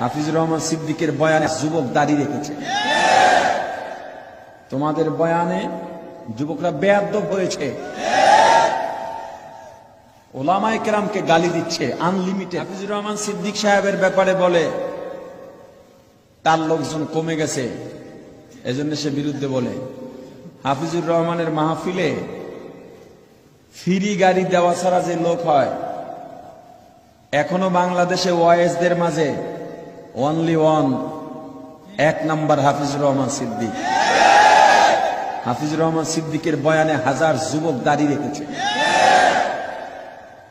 হাফিজুর রহমান সিদ্দিকের বয়ানে যুবক দাঁড়িয়ে রেখেছে। তোমাদের বয়ানে যুবকরা বেয়াদ্দব হয়েছে। ওলামাই কেরামকে গালি দিচ্ছে আনলিমিটেড হাফিজুর রহমান সিদ্দিক সাহেবের ব্যাপারে বলে, তার লোকজন কমে গেছে। এজন্য সে বিরুদ্ধে বলে, হাফিজুর রহমানের মাহফিলে ফ্রি গাড়ি দেওয়া ছাড়া যে লোক হয়, এখনও বাংলাদেশে ওয়াইএসদের মাঝে অনলি ওয়ান এক নাম্বার হাফিজুর রহমান সিদ্দিক। হাফিজুর রহমান সিদ্দিকের বয়ানে হাজার যুবক দাঁড়িয়ে রেখেছে।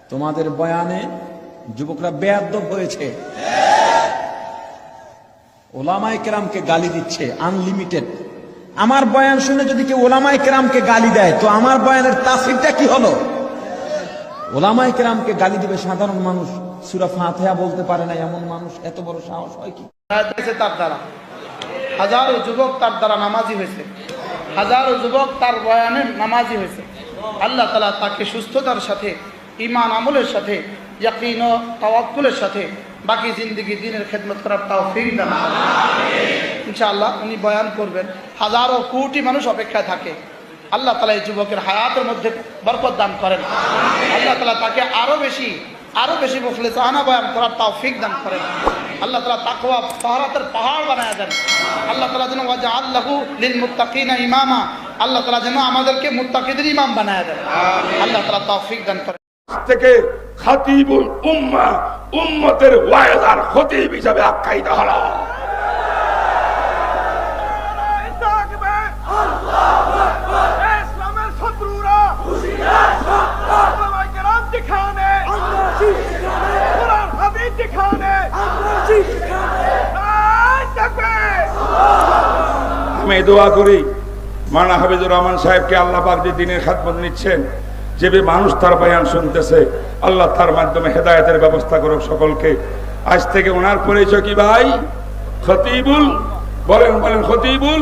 তোমাদের বয়ানে যুবকরা বেয়াদ্দব হয়েছে। ওলামাই কেরামকে গালি দিচ্ছে আনলিমিটেড আমার বয়ান শুনে যদি কেউ ওলামাই কেরামকে গালি দেয়, তো আমার বয়ানের তাসিরটা কি হলো? ওলামাই কেরামকে গালি দিবে সাধারণ মানুষ। সুরা ফাতেহা বলতে পারে না, এমন মানুষ, এত বড় সাহস হয় কি? তার দ্বারা। হাজারো যুবক তার দ্বারা নামাজি হয়েছে। হাজারো যুবক তার বয়ানে নামাজি হয়েছে। আল্লাহ তালা তাকে সুস্থতার সাথে ইমান আমলের সাথে, ইয়াকিন তাওয়াক্কুলের সাথে বাকি জিন্দগি দিনের খেদমত করার তাও ফির দান ইনশাআল্লাহ উনি বয়ান করবেন। হাজারো কোটি মানুষ অপেক্ষায় থাকে। আল্লাহ তালা এই যুবকের হায়াতের মধ্যে বরকত দান করেন। আল্লাহ তালা তাকে আরও বেশি আরও বেশি মুখলে চাহানা বয়ান করার তাও ফিক দান করেন। আল্লাহ তালা তাকুয়া পাহারাতের পাহাড় বানায় দেন। আল্লাহ তালা যেন ওয়াজা আল্লাহু লিল মুত্তাকিনা ইমামা। আল্লাহ তালা যেন আমাদেরকে মুত্তাকিদের ইমাম বানায় দেন। আল্লাহ তালা তৌফিক দান করেন। থেকে খাতিবুল উম্মা উম্মতের ওয়াইজার খতিব হিসাবে আখ্যায়িত হলো আমি দোয়া করি। মানা হাফিজুর রহমান সাহেবকে আল্লাহ পাক যে দিনের খাতমত নিচ্ছেন, যে মানুষ তার বয়ান শুনতেছে, আল্লাহ তার মাধ্যমে হেদায়েতের ব্যবস্থা করুক সকলকে। আজ থেকে ওনার পরিচয় কি ভাই? খতিবুল। বলেন বলেন, খতিবুল।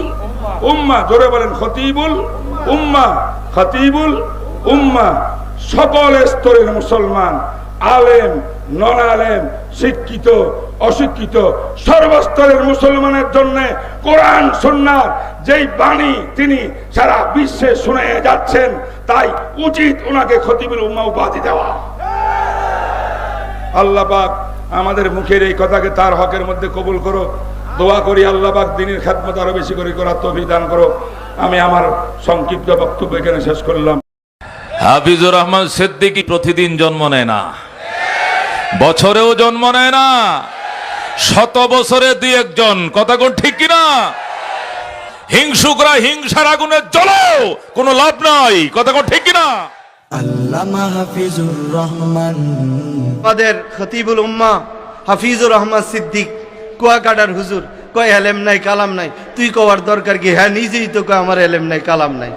উম্মা, জোরে বলেন, খতিবুল। উম্মা খতিবুল। উম্মা, সকল স্তরের মুসলমান, আলেম নন আলেম শিক্ষিত অশিক্ষিত সর্বস্তরের মুসলমানের জন্য কোরআন সুন্নার যেই বাণী তিনি সারা বিশ্বে শুনে যাচ্ছেন, তাই উচিত ওনাকে খতিবুল উম্মা উপাধি দেওয়া। আল্লাহ পাক আমাদের মুখের এই কথাকে তার হকের মধ্যে কবুল করো দোয়া করি আল্লাহ পাক দিনের খাতমত আরও বেশি করে করার তৌফিক দান করো আমি আমার সংক্ষিপ্ত বক্তব্য এখানে শেষ করলাম। হাফিজুর রহমান সিদ্দিকী প্রতিদিন জন্ম নেয় না। বছরেও জন্ম নেয় না। শত বছরে দুই একজন। কথা কোন ঠিক কিনা? হিংসুকরা হিংসার আগুনে জ্বলেও কোনো লাভ নাই। কথা কোন ঠিক কিনা? আল্লামা হাফিজুর রহমান। আমাদের খতিবুল উম্মা হাফিজুর রহমান সিদ্দিক কুয়াকাটার হুজুর কয় এলেম নাই কালাম নাই। তুই কওয়ার দরকার কি? হ্যাঁ নিজেই তো কয় আমার এলেম নাই কালাম নাই।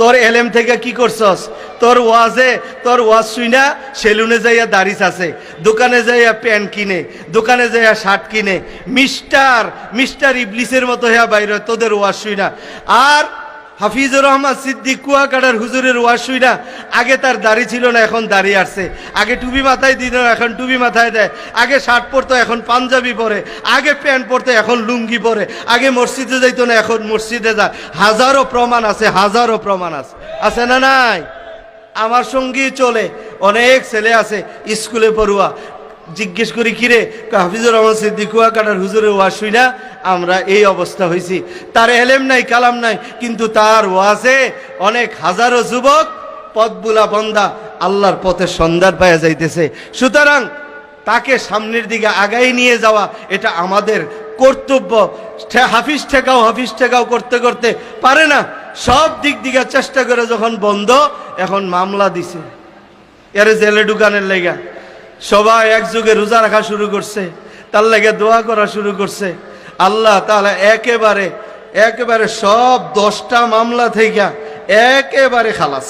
তোর এলেম থেকে কি করছস? তোর ওয়াজে, তোর ওয়াজ শুই না সেলুনে যাইয়া দাড়ি আছে দোকানে যাইয়া প্যান্ট কিনে, দোকানে যাইয়া শার্ট কিনে, মিস্টার মিস্টার ইবলিসের মতো হ্যাঁ বাইরে তোদের ওয়াজ শুই না আর হাফিজুর রহমান সিদ্দিক কুয়াকাটার হুজুরের ওয়াজ শুইনা আগে তার দাড়ি ছিল না, এখন দাড়ি আসছে। আগে টুপি মাথায় দিত এখন টুপি মাথায় দেয়। আগে শার্ট পরতো, এখন পাঞ্জাবি পরে। আগে প্যান্ট পরতো, এখন লুঙ্গি পরে। আগে মসজিদে যাইতো না, এখন মসজিদে যায়। হাজারো প্রমাণ আছে, হাজারো প্রমাণ আছে। আছে না নাই? আমার সঙ্গী চলে, অনেক ছেলে আছে, স্কুলে পড়ুয়া। জিজ্ঞেস করি, কিরে হাফিজুর রহমান সিদ্দিক কুয়াকাটার হুজুরের ওয়াজ শুই আমরা এই অবস্থা হয়েছি তার এলেম নাই, কালাম নাই, কিন্তু তার ওয়াজে অনেক হাজারো যুবক পথবুলা বন্দা আল্লাহর পথে সন্ধান পাওয়া যাইতেছে। সুতরাং তাকে সামনের দিকে আগাই নিয়ে যাওয়া, এটা আমাদের কর্তব্য। হাফিজ ঠেকাও হাফিজ ঠেকাও করতে করতে পারে না। সব দিক দিকে চেষ্টা করে যখন বন্ধ, এখন মামলা দিছে। এর জেলে ঢুকানের লেগা। সবাই একযোগে রোজা রাখা শুরু করছে, তার লাগে দোয়া করা শুরু করছে। আল্লাহ তাহলে একেবারে একেবারে সব দশটা মামলা থেকে একেবারে খালাস।